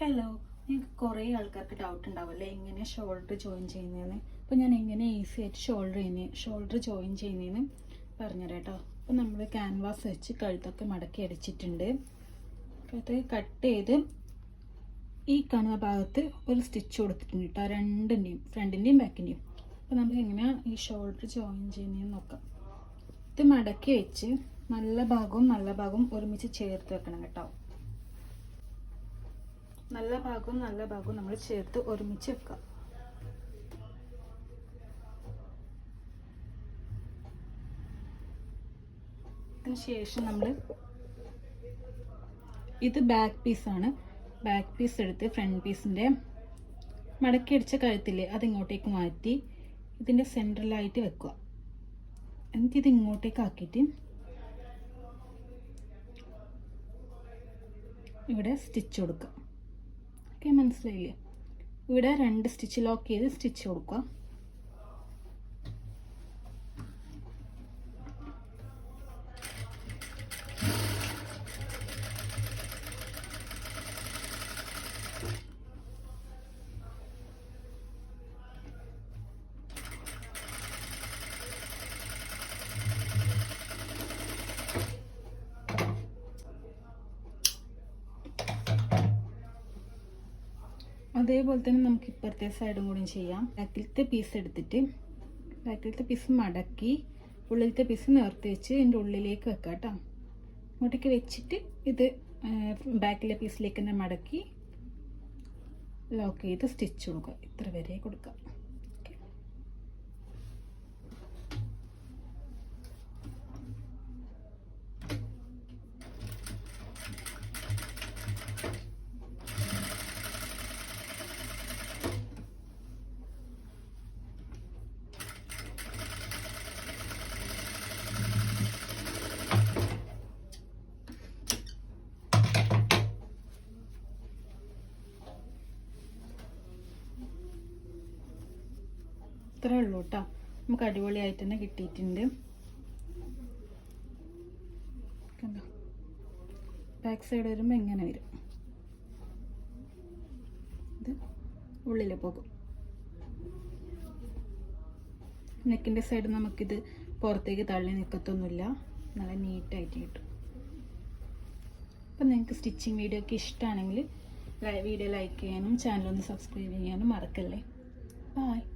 Hello നിങ്ങൾക്ക് കുറേ ആൾക്കാർക്ക് ഡൗട്ട് ഉണ്ടാവില്ലേ എങ്ങനെ ഷോൾഡർ ജോയിൻ ചെയ്യുന്നതെന്ന് അപ്പോൾ ഞാൻ എങ്ങനെ ഈസി ആയിട്ട് ഷോൾഡർ ചെയ്യുന്നത് ഷോൾഡർ ജോയിൻ ചെയ്യുന്നതെന്ന് പറഞ്ഞുതരാം കേട്ടോ. അപ്പോൾ നമ്മൾ ക്യാൻവാസ് വെച്ച് കഴുത്തൊക്കെ മടക്കി അടിച്ചിട്ടുണ്ട്. അത് കട്ട് ചെയ്ത് ഈ കാണുന്ന ഭാഗത്ത് ഒരു സ്റ്റിച്ച് കൊടുത്തിട്ടുണ്ട് കേട്ടോ. രണ്ടിന്റെയും ഫ്രണ്ടിന്റെയും ബാക്കിന്റെയും അപ്പോൾ നമുക്ക് എങ്ങനെയാണ് ഈ ഷോൾഡർ ജോയിൻ ചെയ്യുന്നതെന്ന് നോക്കാം. ഇത് മടക്കി വെച്ച് നല്ല ഭാഗവും നല്ല ഭാഗവും ഒരുമിച്ച് ചേർത്ത് വെക്കണം കേട്ടോ. നല്ല ഭാഗവും നല്ല ഭാഗവും നമ്മൾ ചേർത്ത് ഒരുമിച്ച് വെക്കുക. അതിന് ശേഷം നമ്മൾ ഇത് ബാക്ക് പീസാണ് ബാക്ക് പീസ് എടുത്ത് ഫ്രണ്ട് പീസിന്റെ മടക്കി അടിച്ച കഴുത്തില്ലേ അത് ഇങ്ങോട്ടേക്ക് മാറ്റി ഇതിന്റെ സെൻട്രലായിട്ട് വെക്കുക. എന്നിട്ട് ഇത് ഇങ്ങോട്ടേക്ക് ആക്കിയിട്ട് ഇവിടെ സ്റ്റിച്ച് കൊടുക്കുക. ഓക്കെ മനസ്സിലായില്ലേ? ഇവിടെ രണ്ട് സ്റ്റിച്ച് ലോക്ക് ചെയ്ത് സ്റ്റിച്ച് കൊടുക്കുക. അതേപോലെ തന്നെ നമുക്ക് ഇപ്പുറത്തെ സൈഡും കൂടി ചെയ്യാം. ബാക്കിലത്തെ പീസ് എടുത്തിട്ട് ബാക്കിലത്തെ പീസ് മടക്കി ഉള്ളിലത്തെ പീസ് നിവർത്തി വെച്ച് ഇതിന്റെ ഉള്ളിലേക്ക് വെക്കാം കേട്ടോ ഇങ്ങോട്ടേക്ക് വെച്ചിട്ട് ഇത് ബാക്കിലെ പീസിലേക്ക് തന്നെ മടക്കി ലോക്ക് ചെയ്ത് സ്റ്റിച്ച് കൊടുക്കുക. ഇത്ര വരെ കൊടുക്കുക. ഇത്രേ ഉള്ളൂ കേട്ടോ. നമുക്ക് അടിപൊളിയായിട്ട് തന്നെ കിട്ടിയിട്ടുണ്ട്. കണ്ടോ? ബാക്ക് സൈഡ് വരുമ്പോൾ എങ്ങനെ വരും. ഇത് ഉള്ളിൽ പോകും. നെക്കിന്റെ സൈഡ് നമുക്കിത് പുറത്തേക്ക് തള്ളി നിൽക്കത്തൊന്നുമില്ല നല്ല നീറ്റായിട്ട് കിട്ടും. അപ്പം നിങ്ങൾക്ക് സ്റ്റിച്ചിങ് വീഡിയോ ഒക്കെ ഇഷ്ടമാണെങ്കിൽ വീഡിയോ ലൈക്ക് ചെയ്യാനും ചാനൽ ഒന്ന് സബ്സ്ക്രൈബ് ചെയ്യാനും മറക്കല്ലേ. ബായ്